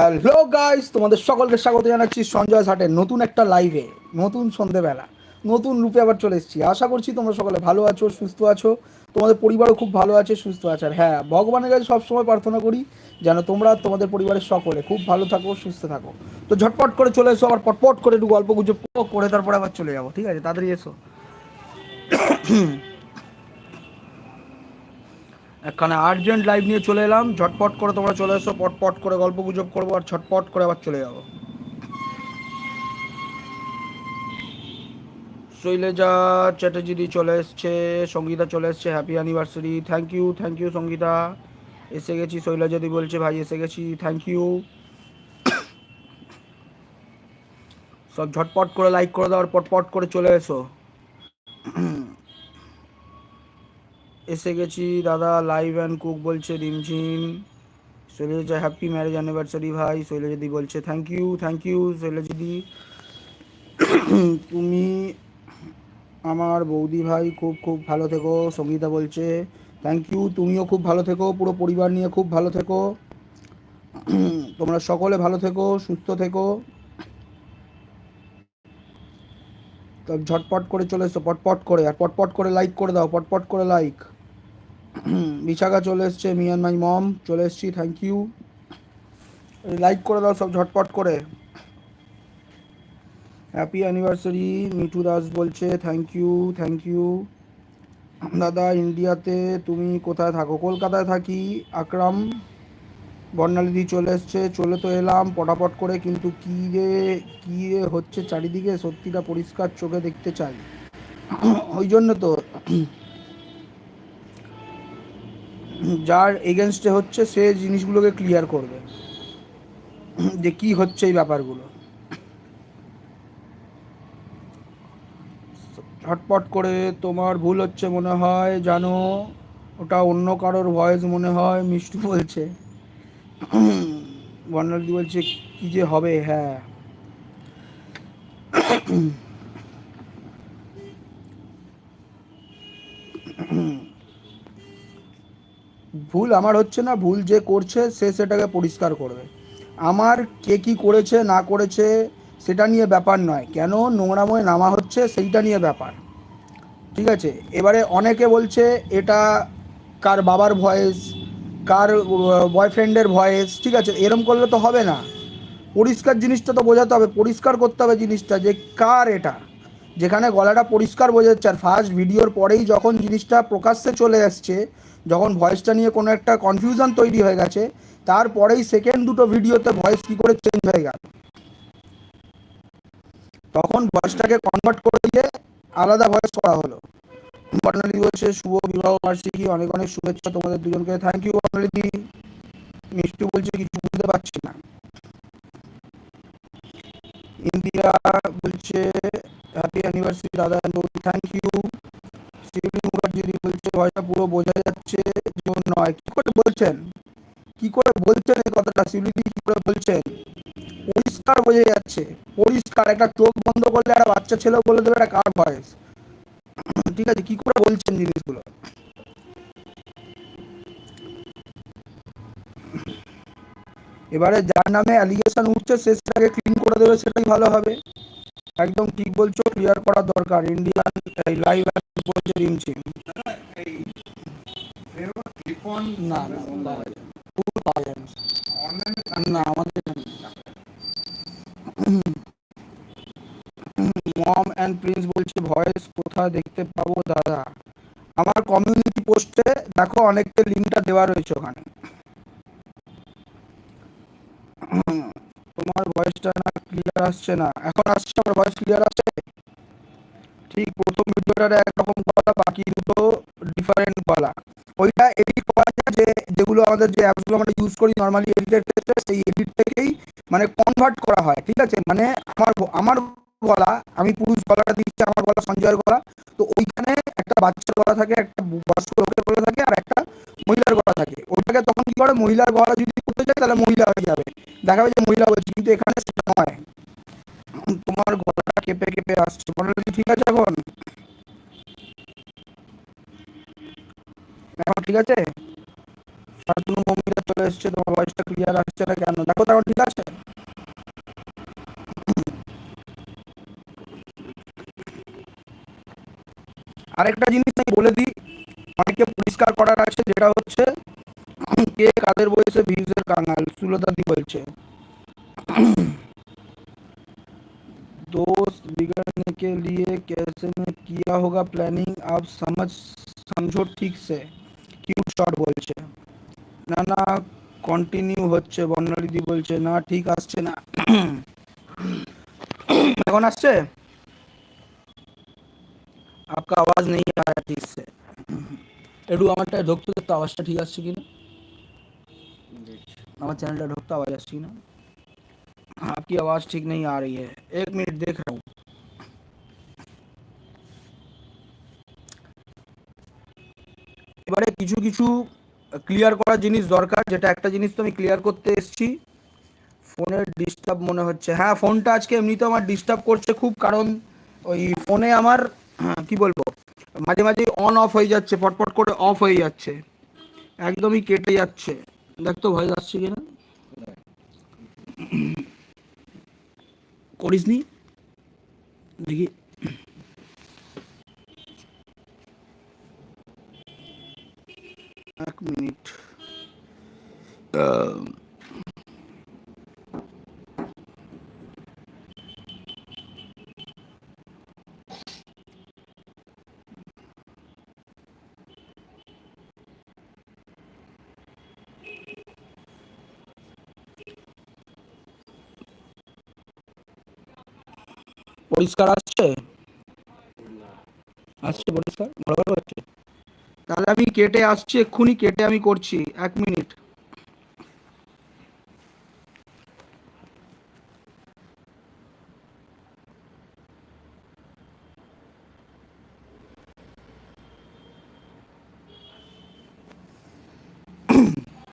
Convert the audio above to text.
Hello guys তোমাদের সকলকে স্বাগত জানাচ্ছি সঞ্জয় সাটের নতুন একটা লাইভে নতুন সন্ধেবেলা, নতুন রূপে আবার চলে এসেছি। আশা করছি তোমরা সকলে ভালো আছো, সুস্থ আছো, তোমাদের পরিবারও খুব ভালো আছে, সুস্থ আছে। আর হ্যাঁ ভগবানের কাছে সবসময় প্রার্থনা করি যেন তোমরা তোমাদের পরিবারের সকলে খুব ভালো থাকো, সুস্থ থাকো। তো ঝটপট করে চলে এসো, আবার পটপট করে একটু গল্প গুজব করে তারপরে আবার চলে যাব, ঠিক আছে? তাড়াতাড়ি এসো। এখানে আর্জেন্ট লাইভ নিয়ে চলে এলাম, ঝটপট করে তোমরা চলে এসো, পটপট করে গল্প গুজব করব আর ছটপট করে আবার চলে যাব। শৈলেজা চ্যাটার্জি চলে এসছে, সঙ্গীতা চলে এসছে happy anniversary thank you thank you Sangeeta. এসে গেছি, শৈলজাদি বলছে, ভাই, এসে গেছি থ্যাংক ইউ সব ঝটপট করে লাইক করে দাও আর পটপট করে চলে এসো। এসে গেছি, দাদা লাইভ অ্যান্ড কুক বলছে Rimjhim. Shailaja happy marriage anniversary ভাই। শৈলজাদি বলছে থ্যাংক ইউ থ্যাংক ইউ শৈলজাদি তুমি আমার বৌদি ভাই খুব খুব ভালো থেকো, সঙ্গীতা বলছে থ্যাংক ইউ তুমিও খুব ভালো থেকো, পুরো পরিবার নিয়ে খুব ভালো থেকো। তোমরা সকলে ভালো থেকো, সুস্থ থেকো। তো ঝটপট করে চলে এসো, পটপট করে, আর পটপট করে লাইক করে দাও, পটপট করে লাইক বিশাখা চলে এসছে মি অ্যান্ড মাই মম চলে এসছি থ্যাংক ইউ লাইক করে দাও সব ঝটপট করে। হ্যাপি অ্যানিভার্সারি মিঠু দাস বলছে থ্যাংক ইউ থ্যাংক ইউ দাদা, ইন্ডিয়াতে তুমি কোথায় থাকো? কলকাতায় থাকি, আকরাম। বর্ণালিদি চলে এসছে, চলে তো এলাম, পটাপট করে, কিন্তু কী রে কী রে হচ্ছে চারিদিকে, সত্যিটা পরিষ্কার চোখে দেখতে চাই। ওই জন্য তো যার এগেনস্টে হচ্ছে সে জিনিসগুলোকে ক্লিয়ার করবে। যে কি হচ্ছে এই ব্যাপারগুলো। ঝটপট করে তোমার ভুল হচ্ছে মনে হয়, জানো? ওটা অন্য কারোর ভয়েস মনে হয়, মিষ্টু বলছে। বর্ণালী বলছে, কি যে হবে? হ্যাঁ। ভুল আমার হচ্ছে না, ভুল যে করছে সে সেটাকে পরিষ্কার করবে। আমার কে কি করেছে, না করেছে, সেটা নিয়ে ব্যাপার নয়। কেন নোংরাময় নামা হচ্ছে, সেইটা নিয়ে ব্যাপার। ঠিক আছে? এবারে অনেকে বলছে, এটা কার বাবার ভয়েস, কার বয়ফ্রেন্ডের ভয়েস, ঠিক আছে? এরম করলে তো হবে না। পরিষ্কার জিনিসটা তো বোঝাতে হবে, পরিষ্কার করতে হবে জিনিসটা যে কার এটা। যেখানে গলাটা পরিষ্কার বোঝা যাচ্ছে। আর ফার্স্ট ভিডিওর পরেই যখন জিনিসটা প্রকাশ্যে চলে আসছে, যখন ভয়েসটা নিয়ে কোনো একটা কনফিউশন তৈরি হয়ে গেছে, তারপরেই সেকেন্ড দুটো ভিডিওতে ভয়েস কী করে চেঞ্জ হয়ে গেল? তখন ভয়েসটাকে কনভার্ট করে দিয়ে আলাদা ভয়েস করা হলো। বর্ণালী বলছে, শুভ বিবাহ বার্ষিকী, অনেক অনেক শুভেচ্ছা তোমাদের দুজনকে। থ্যাংক ইউ বর্ণালী মিষ্টি বলছে, কিছু বুঝতে পারছি না। ইন্ডিয়া বলছে হ্যাপি অ্যানিভার্সারি দাদা থ্যাংক ইউ শিবলি মুখার্জি বলছে ভয়টা পুরো বোঝা যাচ্ছে ওর নয়। কি করে বলছেন? কি করে বলছেন এই কথাটা? শিবলি কি করে বলছেন? পরিষ্কার বোঝা যাচ্ছে। পরিষ্কার, একটা চোখ বন্ধ করলে একটা বাচ্চা ছেলেও বলে দেবে, একটা কার ভয়েস ঠিক আছে, কি করে বলছেন জিনিসগুলো? এবারে যার নামে অ্যালিগেশন উঠছে সেটাকে ক্লিন করে দেবে, সেটাই ভালো হবে। একদম ঠিক বলছো। ক্লিয়ার করা দরকার ইন্ডিয়ান এই লাইভ বলছে রিমঝিম না না আমাদের মম অ্যান্ড প্রিন্স বলছে ভয়েস কোথায় দেখতে পাবো, দাদা? আমার কমিউনিটি পোস্টে দেখো, অনেকটা লিঙ্কটা দেওয়া রয়েছে ওখানে। তোমার ভয়েসটা না ক্লিয়ার আসছে না। এখন আসছে, আমার ভয়েস ক্লিয়ার আসছে? প্রথম ভিডিওটার একরকম গলা বাকি দুটো ডিফারেন্ট গলা ওইটা এডিট করা যায় যে, যেগুলো আমাদের যে অ্যাপসগুলো আমরা ইউজ করি নর্মালি এডিটের ক্ষেত্রে সেই এডিট থেকেই মানে কনভার্ট করা হয়, ঠিক আছে? মানে আমার আমার গলা, আমি পুরুষ গলাটা দিচ্ছি, আমার গলা সঞ্জয়ের গলা, তো ওইখানে একটা বাচ্চার গলা থাকে, একটা বয়স্ক লোকের গলা থাকে, আর একটা মহিলার গলা থাকে। ওইটাকে তখন কি করে? মহিলার গলা যদি করতে চাই তাহলে মহিলা হয়ে যাবে। দেখা যাবে যে মহিলা বলছি, কিন্তু এখানে সেটা নয়। তোমার গলাটা কেঁপে কেঁপে আসছে। হচ্ছে ঠিক আছে এখন? এখন ঠিক আছে? চলে এসছে, তোমার ভয়েসটা ক্লিয়ার আসছে না কেন? দেখো তো ঠিক আছে? আরেকটা জিনিস আমি বলে দিই, অনেককে পরিষ্কার করার আছে, যেটা হচ্ছে, কে কাদের বয়সে ভিউজের কাঙাল? সুলতাদি বলছে। दोस्त बिगड़ने के लिए कैसे में किया होगा प्लानिंग आप समझ समझो ঠিক সে কিউট শট বলছে না না কন্টিনিউ হচ্ছে বর্ণালীদি বলছে না ঠিক আসছে না এখন আসছে आपका आवाज नहीं आ रहा ठीक से একটু আমারটা ঢুকতে তো আওয়াজটা ঠিক আসছে কিনা আমার চ্যানেলটা ঢুকতে आवाज আসছে কিনা आपकी आवाज़ ठीक नहीं आ रही है एक मिनट देख रहा हूँ এবারে কিছু কিছু ক্লিয়ার করার জিনিস দরকার যেটা একটা জিনিস তো আমি ক্লিয়ার করতে এসেছি ফোনের ডিস্টার্ব মনে হচ্ছে হ্যাঁ ফোনটা আজকে এমনিতে আমার ডিস্টার্ব করছে খুব কারণ ওই ফোনে আমার হ্যাঁ, কি বলবো মাঝে মাঝে অন অফ হয়ে যাচ্ছে পটপট করে অফ হয়ে যাচ্ছে একদমই কেটে যাচ্ছে দেখ তো ভয় আসছে কিনা করিসনি? দেখি। এক মিনিট। পরিষ্কার আসছে? আসছে পরিষ্কার? ভালো হচ্ছে তাহলে আমি কেটে আসছি, এক্ষুনি কেটে আমি করছি, এক মিনিট।